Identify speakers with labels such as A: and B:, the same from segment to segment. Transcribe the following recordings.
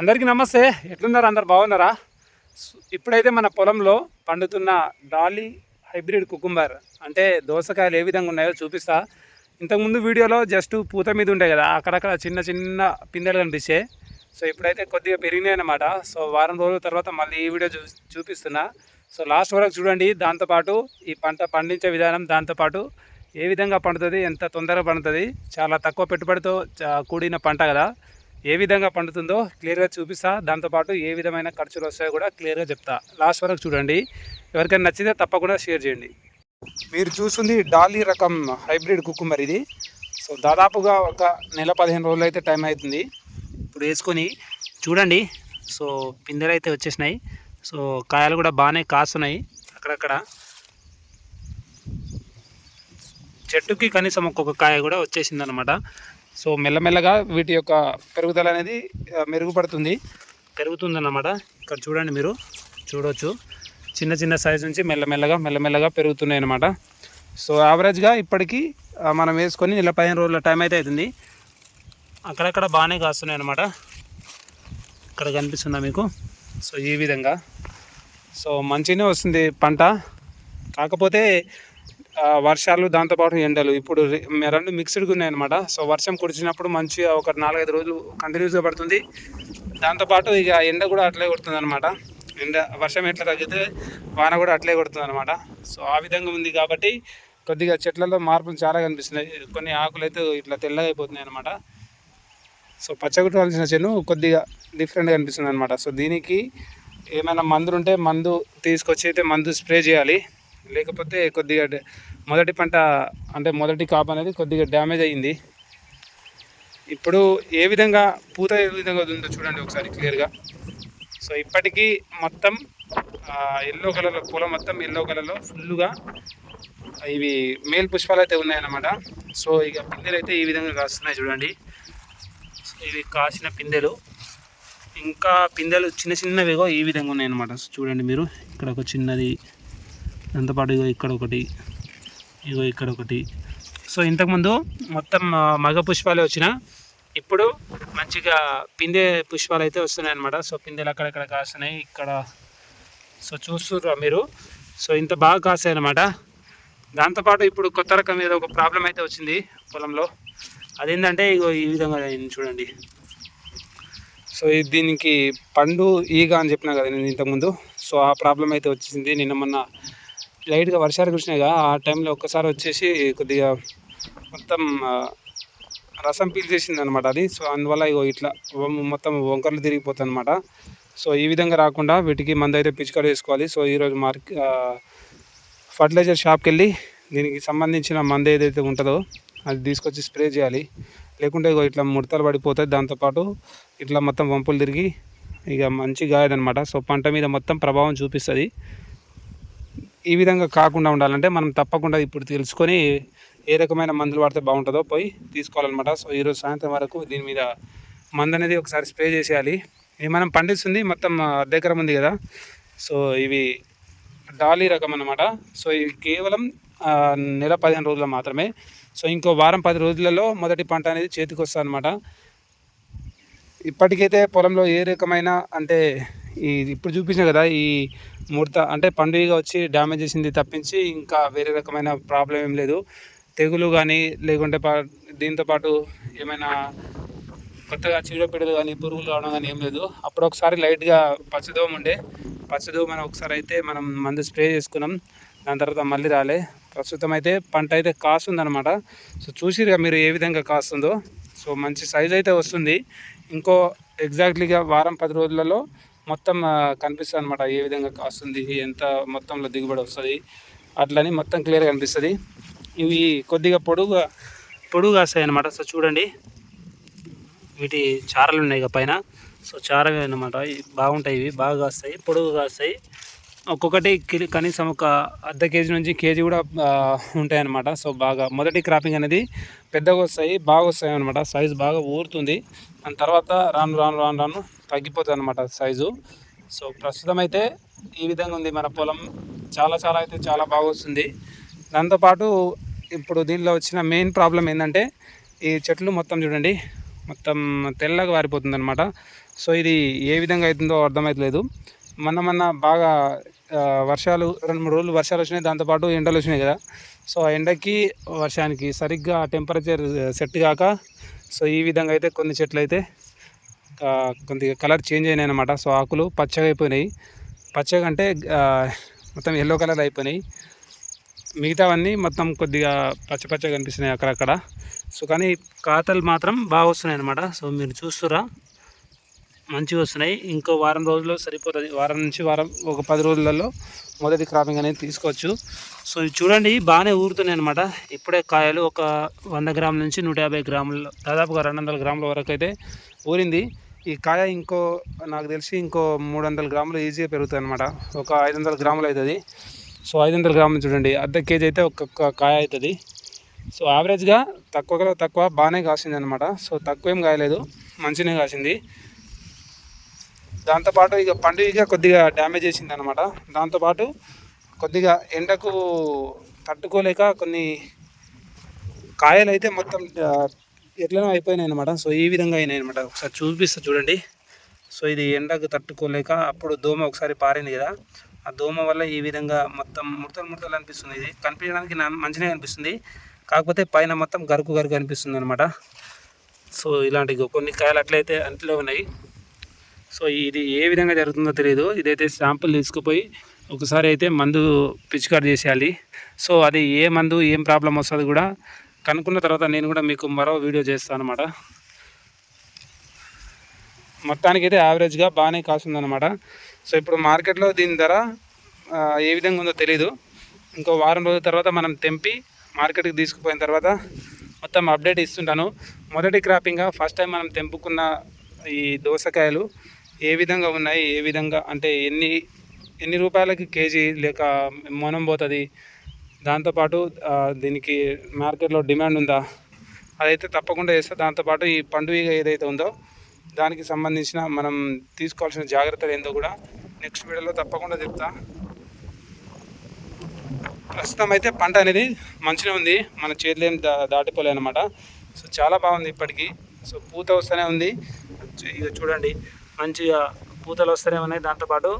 A: అందరికీ నమస్తే. ఎట్లున్నారు? అందరు బాగున్నారా? ఇప్పుడైతే మన పొలంలో పండుతున్న డాలీ హైబ్రిడ్ కుకుంబర్. అంటే దోసకాయలు ఏ విధంగా ఉన్నాయో చూపిస్తా. ఇంతకుముందు వీడియోలో జస్ట్ పూత మీద ఉంటాయి కదా అక్కడక్కడ చిన్న చిన్న పిందెలు కనిపిస్తాయి సో ఇప్పుడైతే కొద్దిగా పెరిగినాయి అన్నమాట. సో వారం రోజుల తర్వాత మళ్ళీ ఈ వీడియో చూ చూపిస్తున్నా. సో లాస్ట్ వరకు చూడండి. దాంతోపాటు ఈ పంట పండించే విధానం దాంతోపాటు ఏ విధంగా పండుతుంది ఎంత తొందరగా పండుతుంది చాలా తక్కువ పెట్టుబడితో చా- కూడిన పంట కదా. ఏ విధంగా పండుతుందో క్లియర్గా చూపిస్తా. దాంతోపాటు ఏ విధమైన ఖర్చులు వస్తాయో కూడా క్లియర్గా చెప్తా. లాస్ట్ వరకు చూడండి. ఎవరికైనా నచ్చితే తప్పకుండా షేర్ చేయండి. మీరు చూస్తుంది డాలీ రకం హైబ్రిడ్ కుకుంబర్ ఇది. సో దాదాపుగా ఒక నెల పదిహేను రోజులు అయితే టైం అవుతుంది. ఇప్పుడు వేసుకొని చూడండి. సో పిందెలు అయితే వచ్చేసినాయి. సో కాయలు కూడా బాగానే కాస్తున్నాయి అక్కడక్కడ. చెట్టుకి కనీసం ఒక్కొక్క కాయ కూడా వచ్చేసింది అనమాట సో మెల్లమెల్లగా వీటి యొక్క పెరుగుదల అనేది మెరుగుపడుతుంది. పెరుగుతుందన్నమాట. ఇక్కడ చూడండి మీరు చూడవచ్చు చిన్న చిన్న సైజు నుంచి మెల్లమెల్లగా మెల్లమెల్లగా పెరుగుతున్నాయి అన్నమాట సో యావరేజ్గా ఇప్పటికీ మనం వేసుకొని నెల పదిహేను రోజుల టైం అయితే అవుతుంది. అక్కడక్కడ బాగానే కాస్తున్నాయి అన్నమాట ఇక్కడ కనిపిస్తుందా మీకు? సో ఈ విధంగా. సో మంచిగానే వస్తుంది పంట. కాకపోతే వర్షాలు దాంతోపాటు ఎండలు. ఇప్పుడు రెండు మిక్స్డ్గా ఉన్నాయన్నమాట సో వర్షం కురిచినప్పుడు మంచిగా ఒక నాలుగైదు రోజులు కంటిన్యూస్గా పడుతుంది. దాంతోపాటు ఇక ఎండ కూడా అట్లే కొడుతుంది అనమాట ఎండ వర్షం ఎట్లా తగ్గితే వాన కూడా అట్లే కొడుతుంది అనమాట సో ఆ విధంగా ఉంది కాబట్టి కొద్దిగా చెట్లలో మార్పులు చాలా కనిపిస్తున్నాయి. కొన్ని ఆకులు అయితే ఇట్లా తెల్లగా అయిపోతున్నాయి అనమాట సో పచ్చగుట్టవలసిన చెను కొద్దిగా డిఫరెంట్గా అనిపిస్తుంది అనమాట సో దీనికి ఏమైనా మందులు ఉంటే మందు తీసుకొచ్చి అయితే మందు స్ప్రే చేయాలి. లేకపోతే కొద్దిగా మొదటి పంట అంటే మొదటి కాపు అనేది కొద్దిగా డ్యామేజ్ అయ్యింది. ఇప్పుడు ఏ విధంగా పూత ఏ విధంగా ఉందో చూడండి ఒకసారి క్లియర్గా సో ఇప్పటికీ మొత్తం ఎల్లో కలర్లో పూల మొత్తం ఎల్లో కలర్లో ఫుల్గా ఇవి మేల్ పుష్పాలు అయితే ఉన్నాయన్నమాట. సో ఇక పిందెలు అయితే ఈ విధంగా కాస్తున్నాయి చూడండి. ఇవి కాసిన పిందెలు. ఇంకా పిందెలు చిన్న చిన్నవిగో ఈ విధంగా ఉన్నాయన్నమాట. చూడండి మీరు ఇక్కడ ఒక చిన్నది దాంతోపాటు ఇక్కడ ఒకటి. ఇగో ఇక్కడ ఒకటి. సో ఇంతకుముందు మొత్తం మగ పుష్పాలే వచ్చిన ఇప్పుడు మంచిగా పిందె పుష్పాలు అయితే వస్తున్నాయి అనమాట సో పిందెలు అక్కడక్కడ కాస్తున్నాయి ఇక్కడ. సో చూస్తుర్రా మీరు. సో ఇంత బాగా కాస్తాయి అనమాట దాంతోపాటు ఇప్పుడు కొత్త రకం మీద ఒక ప్రాబ్లం అయితే వచ్చింది పొలంలో. అదేంటంటే ఇగో ఈ విధంగా చూడండి. సో దీనికి పండు ఈగ అని చెప్పినా కదా నేను ఇంతకుముందు. సో ఆ ప్రాబ్లం అయితే వచ్చింది. నిన్న మొన్న లైట్గా వర్షాలు కురిసినాయిగా ఆ టైంలో ఒక్కసారి వచ్చేసి కొద్దిగా మొత్తం రసం పీల్చేసింది అనమాట అది. సో అందువల్ల ఇగో ఇట్లా మొత్తం వంకర్లు తిరిగిపోతుంది అనమాట సో ఈ విధంగా రాకుండా వీటికి మందు అయితే పిచికారు వేసుకోవాలి సో ఈరోజు మార్కెట్ ఫర్టిలైజర్ షాప్కి వెళ్ళి దీనికి సంబంధించిన మందు ఏదైతే ఉంటుందో అది తీసుకొచ్చి స్ప్రే చేయాలి. లేకుంటే ఇగో ఇట్లా ముడతలు పడిపోతాయి. దాంతోపాటు ఇట్లా మొత్తం వంపులు తిరిగి ఇక మంచి గాయదనమాట. సో పంట మీద మొత్తం ప్రభావం చూపిస్తుంది. ఈ విధంగా కాకుండా ఉండాలంటే మనం తప్పకుండా ఇప్పుడు తెలుసుకొని ఏ రకమైన మందులు వాడితే బాగుంటుందో పోయి తీసుకోవాలన్నమాట. సో ఈరోజు సాయంత్రం వరకు దీని మీద మందు అనేది ఒకసారి స్ప్రే చేసేయాలి. ఇది మనం పండిస్తుంది మొత్తం అర్ధ ఉంది కదా. సో ఇవి డాలీ రకం అన్నమాట. సో ఇవి కేవలం నెల పదిహేను రోజులు మాత్రమే. సో ఇంకో వారం పది రోజులలో మొదటి పంట అనేది చేతికి వస్తుంది అనమాట ఇప్పటికైతే పొలంలో ఏ రకమైన అంటే ఈ ఇప్పుడు చూపించిన కదా ఈ ముడత అంటే పండుగ వచ్చి డ్యామేజ్ చేసింది తప్పించి ఇంకా వేరే రకమైన ప్రాబ్లం ఏం లేదు. తెగులు కానీ లేకుంటే పా దీంతో పాటు ఏమైనా కొత్తగా చీడపీడలు కానీ పురుగులు రావడం కానీ ఏం లేదు. అప్పుడు ఒకసారి లైట్గా పచ్చదోమ ఉండే. పచ్చదోమ ఒకసారి అయితే మనం మందు స్ప్రే చేసుకున్నాం. దాని తర్వాత మళ్ళీ రాలే. ప్రస్తుతం అయితే పంట అయితే కాస్తుందన్నమాట. సో చూసిరుగా మీరు ఏ విధంగా కాస్తుందో. సో మంచి సైజ్ అయితే వస్తుంది. ఇంకో ఎగ్జాక్ట్లీగా వారం పది రోజులలో మొత్తం కనిపిస్తుంది అనమాట ఏ విధంగా కాస్తుంది ఎంత మొత్తంలో దిగుబడి వస్తుంది అట్లని మొత్తం క్లియర్గా కనిపిస్తుంది. ఇవి కొద్దిగా పొడుగుగా పొడుగు కాస్తాయి అనమాట సో చూడండి. వీటి చారలు ఉన్నాయి ఇక పైన. సో చారవి అనమాట బాగుంటాయి ఇవి బాగా కాస్తాయి పొడుగు కాస్తాయి. ఒక్కొక్కటి కనీసం ఒక అర్ధ కేజీ నుంచి కేజీ కూడా ఉంటాయి అనమాట సో బాగా మొదటి క్రాపింగ్ అనేది పెద్దగా వస్తాయి బాగా వస్తాయి అనమాట సైజు బాగా ఊరుతుంది. దాని తర్వాత రాను రాను రాను రాను తగ్గిపోతుంది అనమాట సైజు. సో ప్రస్తుతం అయితే ఈ విధంగా ఉంది. మన పొలం చాలా చాలా అయితే చాలా బాగా వస్తుంది. దాంతోపాటు ఇప్పుడు దీనిలో వచ్చిన మెయిన్ ప్రాబ్లం ఏంటంటే ఈ చెట్లు మొత్తం చూడండి మొత్తం తెల్లగా వారిపోతుంది అనమాట సో ఇది ఏ విధంగా అవుతుందో అర్థమవుతలేదు మొన్న మొన్న బాగా వర్షాలు రెండు మూడు రోజులు వర్షాలు వచ్చినాయి. దాంతోపాటు ఎండలు వచ్చినాయి కదా. సో ఆ ఎండకి వర్షానికి సరిగ్గా టెంపరేచర్ సెట్ కాక సో ఈ విధంగా అయితే కొన్ని చెట్లు అయితే కొద్దిగా కలర్ చేంజ్ అయినాయి అనమాట సో ఆకులు పచ్చగా అయిపోయినాయి. పచ్చగా అంటే మొత్తం ఎల్లో కలర్ అయిపోయినాయి. మిగతావన్నీ మొత్తం కొద్దిగా పచ్చ పచ్చగా కనిపిస్తున్నాయి అక్కడక్కడ. సో కానీ కాతలు మాత్రం బాగా వస్తున్నాయి అనమాట సో మీరు చూస్తురా. మంచిగా వస్తున్నాయి. ఇంకో వారం రోజుల్లో సరిపోతుంది. వారం నుంచి వారం ఒక పది రోజులలో మొదటి క్రాపింగ్ అనేది తీసుకోవచ్చు. సో ఇది చూడండి బాగానే ఊరుతున్నాయి అనమాట ఇప్పుడే కాయలు ఒక వంద గ్రాముల నుంచి నూట యాభై గ్రాముల దాదాపుగా రెండు వందల గ్రాముల వరకు అయితే ఊరింది. ఈ కాయ ఇంకో నాకు తెలిసి ఇంకో మూడు వందల గ్రాములు ఈజీగా పెరుగుతుంది అనమాట ఒక ఐదు వందల గ్రాములు అవుతుంది. సో ఐదు వందల గ్రాములు చూడండి అర్ధ కేజీ అయితే ఒక్కొక్క కాయ అవుతుంది. సో యావరేజ్గా తక్కువలో తక్కువ బాగానే కాసింది అనమాట సో తక్కువ ఏం కాయలేదు మంచిగానే కాసింది. దాంతోపాటు ఇక పండుగ కొద్దిగా డ్యామేజ్ చేసింది అనమాట దాంతోపాటు కొద్దిగా ఎండకు తట్టుకోలేక కొన్ని కాయలు అయితే మొత్తం ఎట్లనో అయిపోయినాయి అనమాట సో ఈ విధంగా అయినాయి అనమాట ఒకసారి చూపిస్తా చూడండి. సో ఇది ఎండకు తట్టుకోలేక అప్పుడు దోమ ఒకసారి పారింది కదా. ఆ దోమ వల్ల ఈ విధంగా మొత్తం ముడతలు ముడతలు అనిపిస్తుంది. ఇది కనిపించడానికి నా- మంచిగా అనిపిస్తుంది. కాకపోతే పైన మొత్తం గరుకు గరుకు అనిపిస్తుంది అనమాట సో ఇలాంటి కొన్ని కాయలు అట్లయితే అంట్లో ఉన్నాయి. సో ఇది ఏ విధంగా జరుగుతుందో తెలియదు ఇదైతే శాంపుల్ తీసుకుపోయి ఒకసారి అయితే మందు పిచికారి చేసేయాలి. సో అది ఏ మందు ఏం ప్రాబ్లం వస్తుంది కూడా కనుక్కున్న తర్వాత నేను కూడా మీకు మరో వీడియో చేస్తాను అనమాట మొత్తానికి అయితే యావరేజ్గా బాగానే కాస్తుందన్నమాట. సో ఇప్పుడు మార్కెట్లో దీని ధర ఏ విధంగా ఉందో తెలీదు. ఇంకో వారం రోజుల తర్వాత మనం తెంపి మార్కెట్కి తీసుకుపోయిన తర్వాత మొత్తం అప్డేట్ ఇస్తుంటాను. మొదటి క్రాపింగ్గా ఫస్ట్ టైం మనం తెంపుకున్న ఈ దోసకాయలు ఏ విధంగా ఉన్నాయి ఏ విధంగా అంటే ఎన్ని ఎన్ని రూపాయలకి కేజీ లేక మొనం పోతుంది? దాంతోపాటు దీనికి మార్కెట్లో డిమాండ్ ఉందా? అదైతే తప్పకుండా చేస్తే. దాంతోపాటు ఈ పండుగ ఏదైతే ఉందో దానికి సంబంధించిన మనం తీసుకోవాల్సిన జాగ్రత్తలు ఏందో కూడా నెక్స్ట్ వీడియోలో తప్పకుండా చెప్తా. ప్రస్తుతం అయితే పంట అనేది మంచిగా ఉంది. మన చేతిలో ఏం దా దాటిపోలే అనమాట సో చాలా బాగుంది ఇప్పటికీ. సో పూత వస్తూనే ఉంది. ఇక చూడండి. మంచిగా పూతలు వస్తూనే ఉన్నాయి. దాంతోపాటు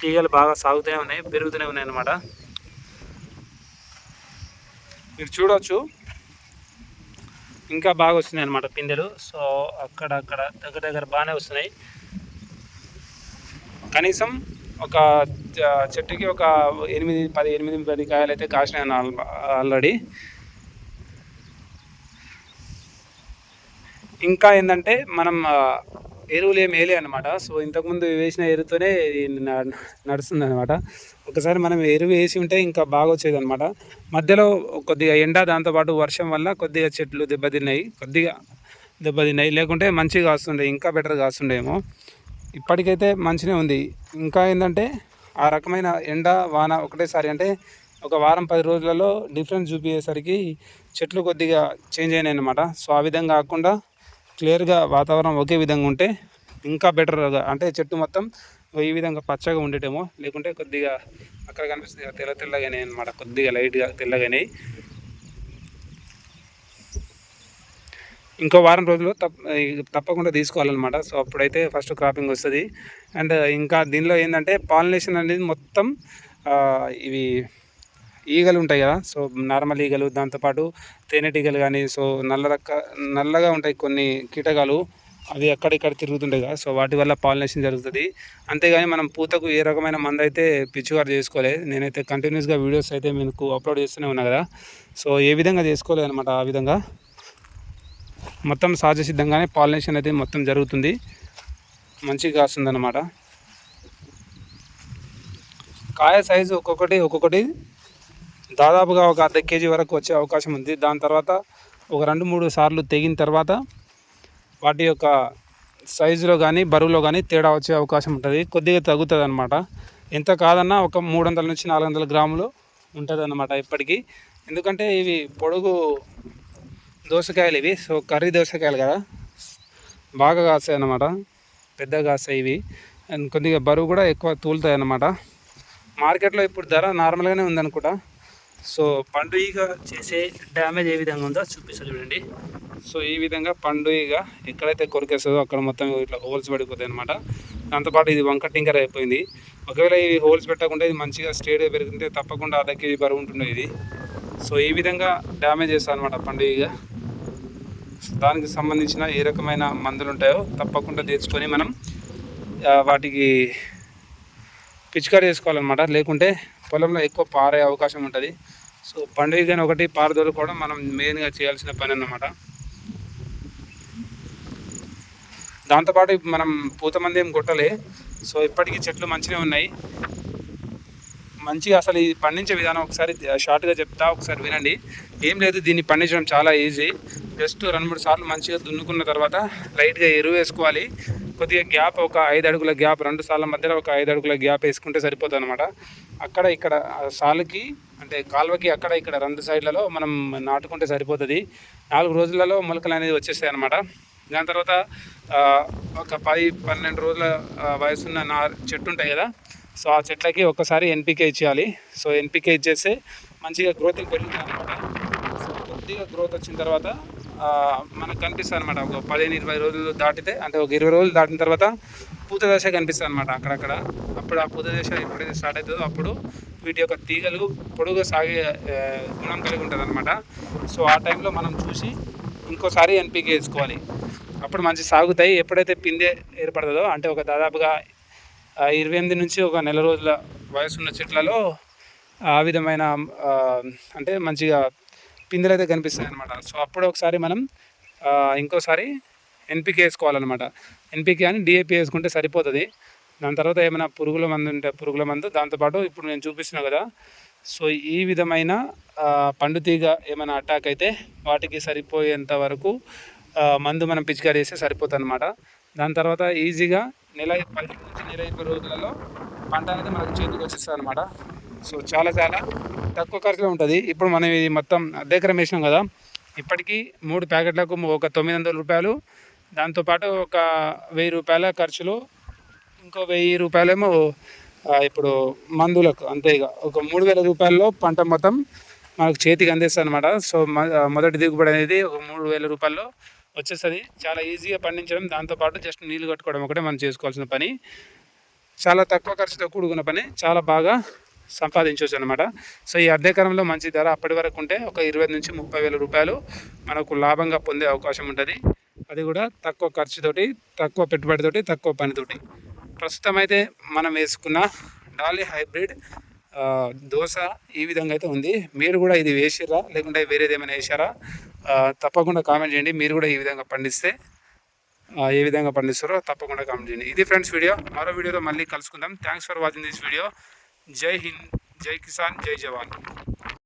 A: తీగలు బాగా సాగుతూనే ఉన్నాయి పెరుగుతూనే ఉన్నాయి అన్నమాట. మీరు చూడవచ్చు ఇంకా బాగా వస్తున్నాయి అనమాట పిందెలు. సో అక్కడ అక్కడ దగ్గర దగ్గర బాగానే వస్తున్నాయి. కనీసం ఒక చెట్టుకి ఒక ఎనిమిది పది ఎనిమిది పది కాయలు అయితే కాసినాయి ఆల్రెడీ. ఇంకా ఏంటంటే మనం ఎరువులు ఏమి వేయలే అనమాట సో ఇంతకుముందు వేసిన ఎరువుతోనే నడుస్తుంది అనమాట ఒకసారి మనం ఎరువు వేసి ఉంటే ఇంకా బాగా వచ్చేది అనమాట మధ్యలో కొద్దిగా ఎండ దాంతోపాటు వర్షం వల్ల కొద్దిగా చెట్లు దెబ్బతిన్నాయి. కొద్దిగా దెబ్బతిన్నాయి. లేకుంటే మంచిగా కాస్తుండే ఇంకా బెటర్ కాస్తుండేమో ఇప్పటికైతే మంచిగా ఉంది. ఇంకా ఏంటంటే ఆ రకమైన ఎండ వాన ఒకటేసారి అంటే ఒక వారం పది రోజులలో డిఫరెన్స్ చూపించేసరికి చెట్లు కొద్దిగా చేంజ్ అయినాయి అనమాట సో ఆ విధంగా కాకుండా క్లియర్గా వాతావరణం ఒకే విధంగా ఉంటే ఇంకా బెటర్గా అంటే చెట్టు మొత్తం ఈ విధంగా పచ్చగా ఉండేటేమో లేకుంటే కొద్దిగా అక్కడ కనిపిస్తుంది తెల్ల తెల్లగానే అనమాట కొద్దిగా లైట్గా తెల్లగానే. ఇంకో వారం రోజులు తప్ప తప్పకుండా తీసుకోవాలన్నమాట. సో అప్పుడైతే ఫస్ట్ క్రాపింగ్ వస్తుంది. అండ్ ఇంకా దీనిలో ఏంటంటే పాలినేషన్ అనేది మొత్తం ఇవి ఈగలు ఉంటాయి కదా సో నార్మల్ ఈగలు దాంతోపాటు తేనెటీగలు కానీ సో నల్ల రక్క నల్లగా ఉంటాయి కొన్ని కీటకాలు అవి ఎక్కడిక్కడ తిరుగుతుంటాయి కదా సో వాటి వల్ల పాలినేషన్ జరుగుతుంది. అంతేగాని మనం పూతకు ఏ రకమైన మందు అయితే పిచ్చుగారు చేసుకోలేదు నేనైతే కంటిన్యూస్గా వీడియోస్ అయితే మీకు అప్లోడ్ చేస్తూనే ఉన్నా కదా సో ఏ విధంగా చేసుకోలేదు అనమాట ఆ విధంగా. మొత్తం సహజ సిద్ధంగానే పాలినేషన్ అయితే మొత్తం జరుగుతుంది మంచిగా కాస్తుంది అన్నమాట కాయ సైజు ఒక్కొక్కటి ఒక్కొక్కటి దాదాపుగా ఒక అర్ధ కేజీ వరకు వచ్చే అవకాశం ఉంది. దాని తర్వాత ఒక రెండు మూడు సార్లు తెగిన తర్వాత వాటి యొక్క సైజులో కానీ బరువులో కానీ తేడా వచ్చే అవకాశం ఉంటుంది. కొద్దిగా తగ్గుతుంది అనమాట ఎంత కాదన్నా ఒక మూడు వందల నుంచి నాలుగు వందల గ్రాములు ఉంటుంది అనమాట ఇప్పటికీ. ఎందుకంటే ఇవి పొడుగు దోసకాయలు ఇవి. సో కర్రీ దోసకాయలు కదా. బాగా కాస్తాయి అన్నమాట పెద్దగా కాస్తాయి ఇవి. అండ్ కొద్దిగా బరువు కూడా ఎక్కువ తూలుతాయి అన్నమాట మార్కెట్లో ఇప్పుడు ధర నార్మల్గానే ఉందనుకుంటా. సో పండుగ చేసే డ్యామేజ్ ఏ విధంగా ఉందో చూపిస్తా చూడండి. సో ఈ విధంగా పండుగ ఎక్కడైతే కొరికేస్తుందో అక్కడ మొత్తం ఇట్లా హోల్స్ పడిపోతాయి అనమాట దాంతోపాటు ఇది వంక టింకర్ అయిపోయింది. ఒకవేళ ఇవి హోల్స్ పెట్టకుండా ఇది మంచిగా స్టేడియం పెరుగుతుంటే తప్పకుండా అర్ధ కేజీ బరువు ఉంటుంది ఇది. సో ఈ విధంగా డ్యామేజ్ చేస్తాను అనమాట పండుగ. దానికి సంబంధించిన ఏ రకమైన మందులు ఉంటాయో తప్పకుండా తెచ్చుకొని మనం వాటికి పిచికారి చేసుకోవాలన్నమాట. లేకుంటే పొలంలో ఎక్కువ పారే అవకాశం ఉంటుంది. సో పండుగ కానీ ఒకటి పారదోలు కూడా మనం మెయిన్గా చేయాల్సిన పని అన్నమాట దాంతోపాటు మనం పూత మంది ఏం కొట్టలే. సో ఇప్పటికీ చెట్లు మంచిగా ఉన్నాయి. మంచిగా అసలు ఇది పండించే విధానం ఒకసారి షార్ట్గా చెప్తా ఒకసారి వినండి. ఏం లేదు దీన్ని పండించడం చాలా ఈజీ. జస్ట్ రెండు మూడు సార్లు మంచిగా దున్నుకున్న తర్వాత లైట్గా ఎరువు వేసుకోవాలి. కొద్దిగా గ్యాప్ ఒక ఐదు అడుగుల గ్యాప్ రెండు సార్ల మధ్యలో ఒక ఐదు అడుగుల గ్యాప్ వేసుకుంటే సరిపోతుంది అనమాట అక్కడ ఇక్కడ సాలుకి అంటే కాలువకి అక్కడ ఇక్కడ రెండు సైడ్లలో మనం నాటుకుంటే సరిపోతుంది. నాలుగు రోజులలో మొలకలు అనేది వచ్చేస్తాయి అనమాట దాని తర్వాత ఒక పది పన్నెండు రోజుల వయసున్న నా చెట్టు ఉంటాయి కదా సో ఆ చెట్లకి ఒక్కసారి ఎన్పికే ఇచ్చేయాలి. సో ఎన్పికే ఇచ్చేస్తే మంచిగా గ్రోతింగ్ పెరుగుతుంది అనమాట సో కొద్దిగా గ్రోత్ వచ్చిన తర్వాత మనకు కనిపిస్తుంది అనమాట ఒక పదిహేను ఇరవై రోజులు దాటితే అంటే ఒక ఇరవై రోజులు దాటిన తర్వాత పూత దశ కనిపిస్తుంది అనమాట అక్కడక్కడ. అప్పుడు ఆ పూత దశ ఎప్పుడైతే స్టార్ట్ అవుతుందో అప్పుడు వీటి యొక్క తీగలు పొడుగు సాగే గుణం కలిగి ఉంటుంది అనమాట సో ఆ టైంలో మనం చూసి ఇంకోసారి ఎన్పికే వేసుకోవాలి. అప్పుడు మంచి సాగుతాయి. ఎప్పుడైతే పిందె ఏర్పడుతుందో అంటే ఒక దాదాపుగా ఇరవై ఎనిమిది నుంచి ఒక నెల రోజుల వయసున్న చెట్లలో ఆ విధమైన అంటే మంచిగా పిందెలు అయితే కనిపిస్తాయి అనమాట సో అప్పుడు ఒకసారి మనం ఇంకోసారి ఎన్పికే వేసుకోవాలన్నమాట. ఎన్పికే అని డిఏపి వేసుకుంటే సరిపోతుంది. దాని తర్వాత ఏమైనా పురుగుల మందు ఉంటే పురుగుల మందు దాంతోపాటు ఇప్పుడు నేను చూపిస్తున్నా కదా. సో ఈ విధమైన పండుతీగ ఏమైనా అటాక్ అయితే వాటికి సరిపోయేంత వరకు మందు మనం పిచికారి చేస్తే సరిపోతుంది అనమాట దాని తర్వాత ఈజీగా నెల పదిహేను నుంచి నెల ఇరవై రోజులలో పంట అనేది మనకు చేతికి వచ్చేస్తుంది అనమాట సో చాలా చాలా తక్కువ ఖర్చులో ఉంటుంది. ఇప్పుడు మనం ఇది మొత్తం అద్దెకరం వేసినాం కదా ఇప్పటికీ మూడు ప్యాకెట్లకు ఒక తొమ్మిది వందల రూపాయలు. దాంతోపాటు ఒక వెయ్యి రూపాయల ఖర్చులు ఇంకో వెయ్యి రూపాయలేమో ఇప్పుడు మందులకు అంతే ఇక. ఒక మూడు వేల రూపాయల్లో పంట మొత్తం మనకు చేతికి అందిస్తుంది అనమాట సో మ- మొదటి దిగుబడి అనేది ఒక మూడు వేల రూపాయల్లో వచ్చేస్తుంది. చాలా ఈజీగా పండించడం దాంతోపాటు జస్ట్ నీళ్ళు కట్టుకోవడం ఒకటే మనం చేసుకోవాల్సిన పని. చాలా తక్కువ ఖర్చుతో కూడుకున్న పని చాలా బాగా సంపాదించవచ్చు అనమాట సో ఈ అద్దెకరంలో మంచి ధర అప్పటి వరకు ఉంటే ఒక ఇరవై నుంచి ముప్పై వేల రూపాయలు మనకు లాభంగా పొందే అవకాశం ఉంటుంది. అది కూడా తక్కువ ఖర్చుతోటి తక్కువ పెట్టుబడితోటి తక్కువ పనితోటి. ప్రస్తుతం అయితే మనం వేసుకున్న డాలీ హైబ్రిడ్ దోశ ఈ విధంగా అయితే ఉంది. మీరు కూడా ఇది వేసిరా లేకుంటే వేరేది ఏమైనా వేసారా తప్పకుండా కామెంట్ చేయండి. మీరు కూడా ఈ విధంగా పండిస్తే ఏ విధంగా పండిస్తారో తప్పకుండా కామెంట్ చేయండి. ఇది ఫ్రెండ్స్ వీడియో. మరో వీడియోలో మళ్ళీ కలుసుకుందాం. Thanks for watching this video. जय हिंद जय किसान जय जवान।